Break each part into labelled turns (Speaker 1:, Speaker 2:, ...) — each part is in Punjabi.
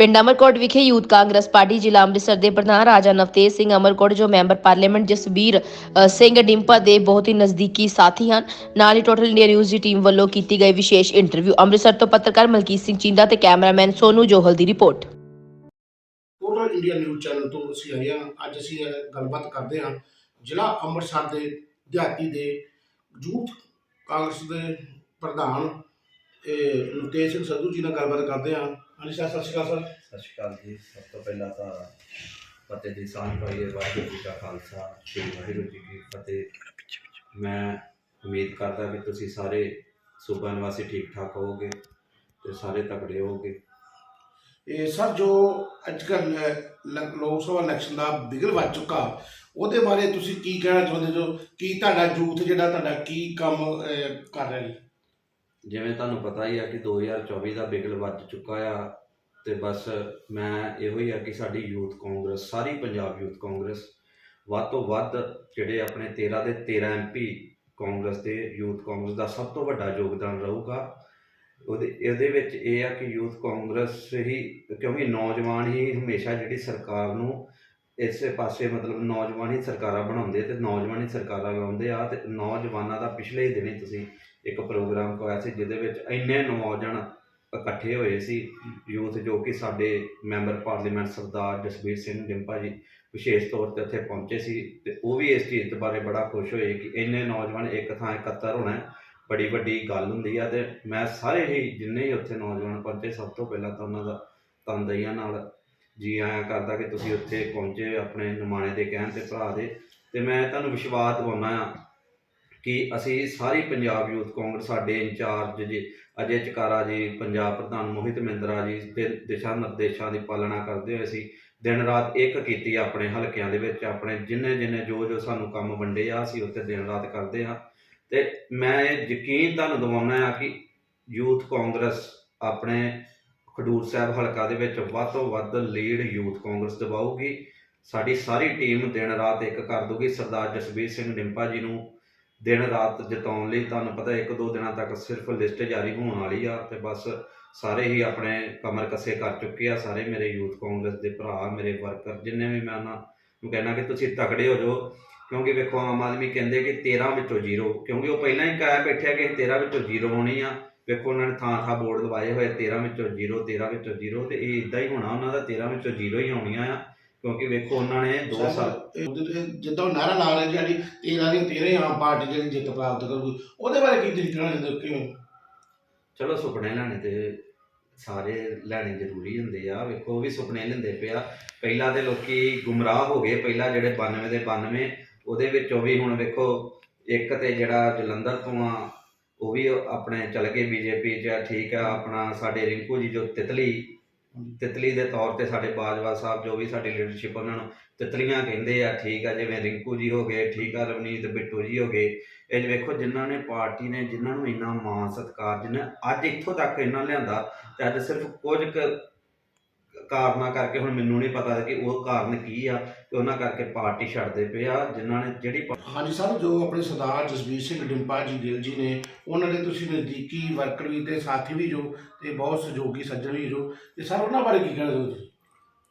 Speaker 1: ਪਿੰਡ ਅਮਰਕੋਟ ਵਿਖੇ ਯੂਥ ਕਾਂਗਰਸ ਪਾਰਟੀ ਜ਼ਿਲ੍ਹਾ ਅੰਮ੍ਰਿਤਸਰ ਦੇ ਪ੍ਰਧਾਨ ਰਾਜਾ ਨਵਤੇਜ ਸਿੰਘ ਅਮਰਕੋਟ, ਜੋ ਮੈਂਬਰ ਪਾਰਲੀਮੈਂਟ ਜਸਬੀਰ ਸਿੰਘ ਡਿੰਪਾ ਦੇ ਬਹੁਤ ਹੀ ਨਜ਼ਦੀਕੀ ਸਾਥੀ ਹਨ। ਨਾਲ ਹੀ ਟੋਟਲ ਇੰਡੀਆ ਨਿਊਜ਼ ਦੀ ਟੀਮ ਵੱਲੋਂ ਕੀਤੀ ਗਈ ਵਿਸ਼ੇਸ਼ ਇੰਟਰਵਿਊ ਅੰਮ੍ਰਿਤਸਰ ਤੋਂ ਪੱਤਰਕਾਰ ਮਲਕੀਤ ਸਿੰਘ ਚਿੰਦਾ ਤੇ ਕੈਮਰਾਮੈਨ ਸੋਨੂ ਜੋਹਲ ਦੀ report.
Speaker 2: Total India news channel ਤੋਂ ਅਸੀਂ ਆਏ ਹਾਂ। ਅੱਜ ਅਸੀਂ ਇਹ ਗੱਲਬਾਤ ਕਰਦੇ ਹਾਂ। ਜ਼ਿਲ੍ਹਾ ਅੰਮ੍ਰਿਤਸਰ ਦੇ ਦਿਹਾਤੀ ਦੇ ਯੂਥ ਕਾਂਗਰਸ ਦੇ ਪ੍ਰਧਾਨ ਇਹ ਨਤੇਜ ਸਿੰਘ ਸੰਧੂ ਜੀ ਨਾਲ ਗੱਲਬਾਤ ਕਰਦੇ ਹਾਂ। ਹਾਂਜੀ ਸਰ ਸਤਿ ਸ਼੍ਰੀ ਅਕਾਲ ਸਰ।
Speaker 3: ਸਤਿ ਸ਼੍ਰੀ ਅਕਾਲ ਜੀ। ਸਭ ਤੋਂ ਪਹਿਲਾਂ ਤਾਂ ਫਤਿਹ ਦੀ ਸਾਂਝ ਪਾਈਏ ਵਾਹਿਗੁਰੂ ਜੀ ਕਾ ਖਾਲਸਾ ਸ੍ਰੀ ਵਾਹਿਗੁਰੂ ਜੀ ਕੀ ਫਤਿਹ। ਮੈਂ ਉਮੀਦ ਕਰਦਾ ਕਿ ਤੁਸੀਂ ਸਾਰੇ ਸੂਬਾ ਨਿਵਾਸੀ ਠੀਕ ਠਾਕ ਹੋਵੋਗੇ ਤੇ ਸਾਰੇ ਤਕੜੇ ਹੋਵੋਗੇ।
Speaker 2: ਇਹ ਸਰ ਜੋ ਅੱਜ ਕੱਲ ਲੋਕ ਸਭਾ ਇਲੈਕਸ਼ਨ ਦਾ ਬਿਗਲ ਵੱਜ ਚੁੱਕਾ ਉਹਦੇ ਬਾਰੇ ਤੁਸੀਂ ਕੀ ਕਹਿਣਾ ਚਾਹੁੰਦੇ ਜੋ ਕੀ ਤੁਹਾਡਾ ਯੂਥ ਜਿਹੜਾ ਤੁਹਾਡਾ ਕੀ ਕੰਮ ਕਰ ਰਿਹਾ ਜੀ?
Speaker 3: ਜਿਵੇਂ ਤੁਹਾਨੂੰ ਪਤਾ ਹੀ ਆ ਕਿ 2024 ਦਾ ਬਿਗਲ ਵੱਜ ਚੁੱਕਾ ਆ ਤੇ ਬਸ ਮੈਂ ਇਹੋ ਹੀ ਆ ਕਿ ਸਾਡੀ ਯੂਥ ਕਾਂਗਰਸ, ਸਾਰੀ ਪੰਜਾਬ ਯੂਥ ਕਾਂਗਰਸ ਵੱਧ ਤੋਂ ਵੱਧ ਜਿਹੜੇ ਆਪਣੇ 13 ਦੇ 13 ਐਮਪੀ ਕਾਂਗਰਸ ਦੇ ਯੂਥ ਕਾਂਗਰਸ ਦਾ ਸਭ ਤੋਂ ਵੱਡਾ ਯੋਗਦਾਨ ਰਹੂਗਾ। ਉਹਦੇ, ਇਹਦੇ ਵਿੱਚ ਇਹ ਆ ਕਿ ਯੂਥ ਕਾਂਗਰਸ ਹੀ, ਕਿਉਂਕਿ ਨੌਜਵਾਨ ਹੀ ਹਮੇਸ਼ਾ ਜਿਹੜੀ ਸਰਕਾਰ ਨੂੰ ਇਸੇ ਪਾਸੇ ਮਤਲਬ ਨੌਜਵਾਨ ਹੀ ਸਰਕਾਰਾਂ ਬਣਾਉਂਦੇ ਤੇ ਨੌਜਵਾਨ ਹੀ ਸਰਕਾਰਾਂ ਲਾਉਂਦੇ ਆ ਤੇ ਨੌਜਵਾਨਾਂ ਦਾ ਪਿਛਲੇ ਹੀ ਦਿਨੀ ਤੁਸੀਂ ਇੱਕ ਪ੍ਰੋਗਰਾਮ ਕਰਵਾਇਆ ਸੀ ਜਿਹਦੇ ਵਿੱਚ ਇੰਨੇ ਨੌਜਵਾਨ ਇਕੱਠੇ ਹੋਏ ਸੀ, ਯੂਥ ਜੋ ਕਿ ਸਾਡੇ ਮੈਂਬਰ ਪਾਰਲੀਮੈਂਟ ਸਰਦਾਰ ਜਸਵੀਰ ਸਿੰਘ ਡਿੰਪਾ ਜੀ ਵਿਸ਼ੇਸ਼ ਤੌਰ ਤੇ ਉੱਥੇ ਪਹੁੰਚੇ ਸੀ ਤੇ ਉਹ ਵੀ ਇਸ ਚੀਜ਼ ਦੇ ਬਾਰੇ ਬੜਾ ਖੁਸ਼ ਹੋਏ ਕਿ ਇੰਨੇ ਨੌਜਵਾਨ ਇੱਕ ਥਾਂ ਇਕੱਤਰ ਹੋਣਾ ਬੜੀ ਵੱਡੀ ਗੱਲ ਹੁੰਦੀ ਆ ਤੇ ਮੈਂ ਸਾਰੇ ਹੀ ਜਿੰਨੇ ਹੀ ਉੱਥੇ ਨੌਜਵਾਨ ਪਹੁੰਚੇ ਸਭ ਤੋਂ ਪਹਿਲਾਂ ਤਾਂ ਉਹਨਾਂ ਦਾ ਤਨਦਈਆਂ ਨਾਲ ਜੀ ਆਇਆਂ ਕਰਦਾ ਕਿ ਤੁਸੀਂ ਉੱਥੇ ਪਹੁੰਚੇ ਆਪਣੇ ਨੁਮਾਇੰਦੇ ਦੇ ਕਹਿਣ ਤੇ ਭਰਾ ਦੇ। ਤੇ ਮੈਂ ਤੁਹਾਨੂੰ ਵਿਸ਼ਵਾਸ ਦਿਵਾਉਣਾ ਆ ਕਿ ਅਸੀਂ ਸਾਰੀ ਪੰਜਾਬ ਯੂਥ ਕਾਂਗਰਸ ਸਾਡੇ ਇੰਚਾਰਜ ਜੀ, ਅਜੇ ਚਕਾਰਾ ਜੀ, ਪੰਜਾਬ ਪ੍ਰਧਾਨ ਮੋਹਿਤ ਮਹਿੰਦਰਾ ਜੀ ਦੇ ਦਿਸ਼ਾ ਨਿਰਦੇਸ਼ਾਂ ਦੀ ਪਾਲਣਾ ਕਰਦੇ ਹੋਏ ਅਸੀਂ ਦਿਨ ਰਾਤ ਇੱਕ ਕੀਤੀ ਆਪਣੇ ਹਲਕਿਆਂ ਦੇ ਵਿੱਚ, ਆਪਣੇ ਜਿੰਨੇ ਜਿੰਨੇ ਜੋ ਜੋ ਸਾਨੂੰ ਕੰਮ ਵੰਡੇ ਆ, ਅਸੀਂ ਉੱਥੇ ਦਿਨ ਰਾਤ ਕਰਦੇ ਹਾਂ ਤੇ ਮੈਂ ਯਕੀਨ ਤੁਹਾਨੂੰ ਦਿਵਾਉਣਾ ਆ ਕਿ ਯੂਥ ਕਾਂਗਰਸ ਆਪਣੇ ਖਡੂਰ ਸਾਹਿਬ ਹਲਕਾ ਦੇ ਵਿੱਚ ਵੱਧ ਤੋਂ ਵੱਧ ਲੀਡ ਯੂਥ ਕਾਂਗਰਸ ਦਿਵਾਊਗੀ ਸਾਡੀ ਸਾਰੀ ਟੀਮ ਦਿਨ ਰਾਤ ਇੱਕ ਕਰ ਦੂਗੀ ਸਰਦਾਰ ਜਸਬੀਰ ਸਿੰਘ ਡਿੰਪਾ ਜੀ ਨੂੰ ਦਿਨ ਰਾਤ ਜਿਤਾਉਣ ਲਈ ਤੁਹਾਨੂੰ ਪਤਾ ਇੱਕ ਦੋ ਦਿਨਾਂ ਤੱਕ ਸਿਰਫ ਲਿਸਟ ਜਾਰੀ ਹੋਣ ਵਾਲੀ ਆ ਤੇ ਬਸ ਸਾਰੇ ਹੀ ਆਪਣੇ ਕਮਰ ਕੱਸੇ ਕਰ ਚੁੱਕੇ ਆ। ਸਾਰੇ ਮੇਰੇ ਯੂਥ ਕਾਂਗਰਸ ਦੇ ਭਰਾ, ਮੇਰੇ ਵਰਕਰ, ਜਿੰਨੇ ਵੀ ਮੈਂ ਉਹਨਾਂ ਨੂੰ ਕਹਿਣਾ ਕਿ ਤੁਸੀਂ ਤਕੜੇ ਹੋ ਜਾਓ, ਕਿਉਂਕਿ ਵੇਖੋ ਆਮ ਆਦਮੀ ਕਹਿੰਦੇ ਕਿ 13 ਵਿੱਚੋਂ ਜ਼ੀਰੋ, ਕਿਉਂਕਿ ਉਹ ਪਹਿਲਾਂ ਹੀ ਕਹਿ ਬੈਠਿਆ ਕਿ 13 ਵਿੱਚੋਂ ਜ਼ੀਰੋ ਹੋਣੀ ਆ। ਵੇਖੋ ਉਹਨਾਂ ਨੇ ਥਾਂ ਥਾਂ ਬੋਰਡ ਲਵਾਏ ਹੋਏ 13 ਵਿੱਚੋਂ ਜ਼ੀਰੋ 13 ਵਿੱਚੋਂ ਜ਼ੀਰੋ ਤੇ ਇਹ ਇਦਾਂ ਹੀ ਹੋਣਾ ਉਹਨਾਂ ਦਾ 13 ਵਿੱਚੋਂ ਜ਼ੀਰੋ ਹੀ ਆਉਣੀਆਂ ਆ ਕਿਉਂਕਿ ਵੇਖੋ ਉਹਨਾਂ ਨੇ 2 ਸਾਲ
Speaker 2: ਤੇ ਜਿੱਦਾਂ ਉਹ ਨਾਰਾ ਲਾ ਰਹੇ ਜਿਹੜੀ 13 ਦੀਆਂ 13 ਆਮ ਪਾਰਟੀ ਜਿਹੜੀ ਜਿੱਤ ਪ੍ਰਾਪਤ ਕਰੂਗੀ ਉਹਦੇ ਬਾਰੇ ਕੀ ਤੁਸੀਂ ਕਹਿਣਾ ਚਾਹੁੰਦੇ ਹੋ ਕਿਵੇਂ
Speaker 3: ਚਲੋ ਸੁਪਨੇ ਲੈਣੇ ਤੇ ਸਾਰੇ ਲੈਣੇ ਜ਼ਰੂਰੀ ਹੁੰਦੇ ਆ ਵੇਖੋ ਉਹ ਵੀ ਸੁਪਨੇ ਲੈਂਦੇ ਪਿਆ ਪਹਿਲਾਂ ਦੇ ਲੋਕੀ ਗੁੰਮਰਾਹ ਹੋ ਗਏ ਪਹਿਲਾਂ ਜਿਹੜੇ 92 ਦੇ 92 ਉਹਦੇ ਵਿੱਚੋਂ ਵੀ ਹੁਣ ਵੇਖੋ ਇੱਕ ਤੇ ਜਿਹੜਾ ਜਲੰਧਰ ਤੋਂ ਆ ਉਹ ਵੀ ਆਪਣੇ ਚਲ ਗਏ ਬੀਜੇਪੀ 'ਚ ਠੀਕ ਆ ਆਪਣਾ ਸਾਡੇ ਰਿੰਕੂ ਜੀ ਜੋ ਤਿਤਲੀ ਤਿਤਲੀ ਦੇ ਤੌਰ ਤੇ ਸਾਡੇ ਬਾਜਵਾ ਸਾਹਿਬ ਜੋ ਵੀ ਸਾਡੀ ਲੀਡਰਸ਼ਿਪ ਉਹਨਾਂ ਨੂੰ ਤਿਤਲੀਆਂ ਕਹਿੰਦੇ ਆ ਠੀਕ ਆ ਜਿਵੇਂ ਰਿੰਕੂ ਜੀ ਹੋ ਗਏ ਠੀਕ ਆ ਰਵਨੀਤ ਬਿੱਟੂ ਜੀ ਹੋ ਗਏ। ਇਹ ਵੇਖੋ ਜਿਨ੍ਹਾਂ ਨੇ ਪਾਰਟੀ ਨੇ ਜਿਨ੍ਹਾਂ ਨੂੰ ਇੰਨਾ ਮਾਣ ਸਤਿਕਾਰ ਜਿਹਨੇ ਅੱਜ ਇੱਥੋਂ ਤੱਕ ਇਹਨਾਂ ਲਿਆਂਦਾ ਤੇ ਅੱਜ ਸਿਰਫ ਕੁਝ ਕੁ ਕਾਰਨਾਂ ਕਰਕੇ ਹੁਣ ਮੈਨੂੰ ਨਹੀਂ ਪਤਾ ਕਿ ਉਹ ਕਾਰਨ ਕੀ ਆ ਤੇ ਉਹਨਾਂ ਕਰਕੇ ਪਾਰਟੀ ਛੱਡਦੇ ਪਏ ਆ ਜਿਨ੍ਹਾਂ ਨੇ ਜਿਹੜੀ
Speaker 2: ਹਾਂਜੀ ਸਰ ਜੋ ਆਪਣੇ ਸਰਦਾਰ ਜਸਬੀਰ ਸਿੰਘ ਡਿੰਪਾ ਜੀ ਗਿੱਲ ਜੀ ਨੇ ਉਹਨਾਂ ਦੇ ਤੁਸੀਂ ਨਜ਼ਦੀਕੀ ਵਰਕਰ ਵੀ ਤੇ ਸਾਥੀ ਵੀ ਜੋ ਤੇ ਬਹੁਤ ਸਹਿਯੋਗੀ ਸੱਜਣ ਵੀ ਜੋ ਤੇ ਸਰ ਉਹਨਾਂ ਬਾਰੇ ਕੀ ਕਹਿਣਾ ਚਾਹੁੰਦੇ ਤੁਸੀਂ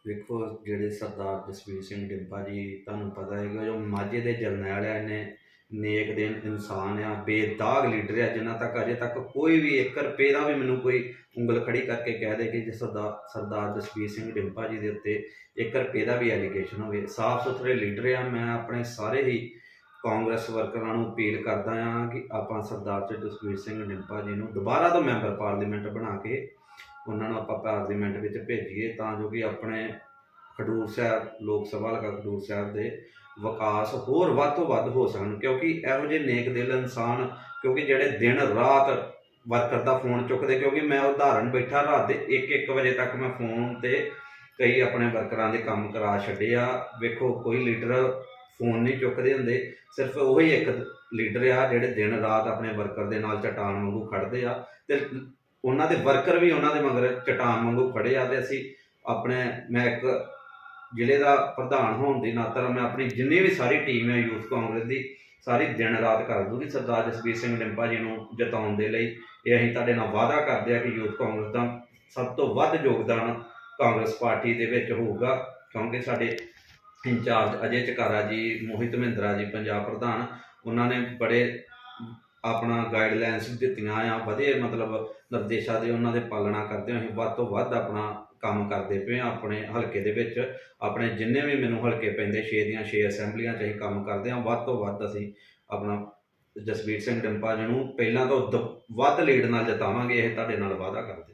Speaker 3: ਵੇਖੋ ਜਿਹੜੇ ਸਰਦਾਰ ਜਸਵੀਰ ਸਿੰਘ ਡਿੰਪਾ ਜੀ ਤੁਹਾਨੂੰ ਪਤਾ ਹੈਗਾ ਜੋ ਮਾਝੇ ਦੇ ਜਰਨੈਲ ਆ ਨੇ ਨੇਕ ਦੇ ਇਨਸਾਨ ਆ, ਬੇਦਾਗ ਲੀਡਰ ਆ ਜਿਨ੍ਹਾਂ ਤੱਕ ਅਜੇ ਤੱਕ ਕੋਈ ਵੀ 1 ਰੁਪਏ ਦਾ ਵੀ ਮੈਨੂੰ ਕੋਈ ਉਂਗਲ ਖੜੀ ਕਰਕੇ ਕਹਿ ਦੇ ਕਿ ਜੇ ਸਰਦਾਰ ਸਰਦਾਰ ਜਸਵੀਰ ਸਿੰਘ ਡਿੰਪਾ ਜੀ ਦੇ ਉੱਤੇ 1 ਰੁਪਏ ਦਾ ਵੀ ਐਲੀਗੇਸ਼ਨ ਹੋਵੇ। ਸਾਫ਼ ਸੁਥਰੇ ਲੀਡਰ ਆ, ਮੈਂ ਆਪਣੇ ਸਾਰੇ ਹੀ ਕਾਂਗਰਸ ਵਰਕਰਾਂ ਨੂੰ ਅਪੀਲ ਕਰਦਾ ਆ ਕਿ ਆਪਾਂ ਸਰਦਾਰ ਜਸਵੀਰ ਸਿੰਘ ਡਿੰਪਾ ਜੀ ਨੂੰ ਦੁਬਾਰਾ ਤੋਂ ਮੈਂਬਰ ਪਾਰਲੀਮੈਂਟ ਬਣਾ ਕੇ ਉਹਨਾਂ ਨੂੰ ਆਪਾਂ ਪਾਰਲੀਮੈਂਟ ਵਿੱਚ ਭੇਜੀਏ ਤਾਂ ਜੋ ਕਿ ਆਪਣੇ ਖਡੂਰ ਸਾਹਿਬ, ਲੋਕ ਸਭਾ ਲਗਾ ਖਡੂਰ ਸਾਹਿਬ ਦੇ ਵਿਕਾਸ ਹੋਰ ਵੱਧ ਤੋਂ ਵੱਧ ਹੋ ਸਕਣ, ਕਿਉਂਕਿ ਇਹੋ ਜਿਹੇ ਨੇਕ ਦਿਲ ਇਨਸਾਨ, ਕਿਉਂਕਿ ਜਿਹੜੇ ਦਿਨ ਰਾਤ ਵਰਕਰ ਦਾ ਫੋਨ ਚੁੱਕਦੇ, ਕਿਉਂਕਿ ਮੈਂ ਉਦਾਹਰਨ ਬੈਠਾ, ਰਾਤ ਦੇ 1-1 ਵਜੇ ਤੱਕ ਮੈਂ ਫੋਨ ਤੇ ਕਈ ਆਪਣੇ ਵਰਕਰਾਂ ਦੇ ਕੰਮ ਕਰਾ ਛੱਡੇ ਆ ਵੇਖੋ, ਕੋਈ ਲੀਡਰ ਫੋਨ ਨਹੀਂ ਚੁੱਕਦੇ ਹੁੰਦੇ, ਸਿਰਫ ਉਹੀ ਇੱਕ ਲੀਡਰ ਆ, ਜਿਹੜੇ ਦਿਨ ਰਾਤ ਆਪਣੇ ਵਰਕਰ ਦੇ ਨਾਲ ਚਟਾਨ ਵਾਂਗੂ ਖੜਦੇ ਆ ਤੇ ਉਹਨਾਂ ਦੇ ਵਰਕਰ ਵੀ ਉਹਨਾਂ ਦੇ ਮਗਰ ਚਟਾਨ ਵਾਂਗੂ ਖੜੇ ਆ ਤੇ ਅਸੀਂ ਆਪਣੇ, ਮੈਂ ਇੱਕ ਜ਼ਿਲ੍ਹੇ ਦਾ ਪ੍ਰਧਾਨ ਹੋਣ ਦੇ ਨਾਤੇ ਮੈਂ ਆਪਣੀ ਜਿੰਨੀ ਵੀ ਸਾਰੀ ਟੀਮ ਹੈ ਯੂਥ ਕਾਂਗਰਸ ਦੀ, ਸਾਰੀ ਦਿਨ ਰਾਤ ਕਰ ਦੂਗੀ। ਸਰਦਾਰ ਜਸਵੀਰ ਸਿੰਘ ਡਿੰਪਾ ਜੀ ਨੂੰ ਜਿਤਾਉਣ ਦੇ ਲਈ ਇਹ ਅਸੀਂ ਤੁਹਾਡੇ ਨਾਲ ਵਾਅਦਾ ਕਰਦੇ ਆ ਕਿ ਯੂਥ ਕਾਂਗਰਸ ਦਾ ਸਭ ਤੋਂ ਵੱਧ ਯੋਗਦਾਨ ਕਾਂਗਰਸ ਪਾਰਟੀ ਦੇ ਵਿੱਚ ਹੋਊਗਾ, ਕਿਉਂਕਿ ਸਾਡੇ ਇੰਚਾਰਜ ਅਜੇ ਚਕਾਰਾ ਜੀ, ਮੋਹਿਤ ਮਹਿੰਦਰਾ ਜੀ, ਪੰਜਾਬ ਪ੍ਰਧਾਨ, ਉਹਨਾਂ ਨੇ ਬੜੇ ਆਪਣਾ ਗਾਈਡਲਾਈਨਸ ਦਿੱਤੀਆਂ ਆ ਵਧੇ ਮਤਲਬ ਨਿਰਦੇਸ਼ਾਂ ਦੇ ਉਹਨਾਂ ਦੇ ਪਾਲਣਾ ਕਰਦੇ ਹੋਏ ਅਸੀਂ ਵੱਧ ਤੋਂ ਵੱਧ ਆਪਣਾ ਕੰਮ ਕਰਦੇ ਪਏ ਹਾਂ ਆਪਣੇ ਹਲਕੇ ਦੇ ਵਿੱਚ। ਆਪਣੇ ਜਿੰਨੇ ਵੀ ਮੈਨੂੰ ਹਲਕੇ ਪੈਂਦੇ 6 ਦੀਆਂ 6 ਅਸੈਂਬਲੀਆਂ 'ਚ ਅਸੀਂ ਕੰਮ ਕਰਦੇ ਹਾਂ ਵੱਧ ਤੋਂ ਵੱਧ ਅਸੀਂ ਆਪਣਾ ਜਸਵੀਰ ਸਿੰਘ ਡੰਪਾ ਜੀ ਨੂੰ ਪਹਿਲਾਂ ਤੋਂ ਦ- ਵੱਧ ਲੀਡ ਨਾਲ ਜਿਤਾਵਾਂਗੇ, ਇਹ ਤੁਹਾਡੇ ਨਾਲ ਵਾਅਦਾ ਕਰਦੇ।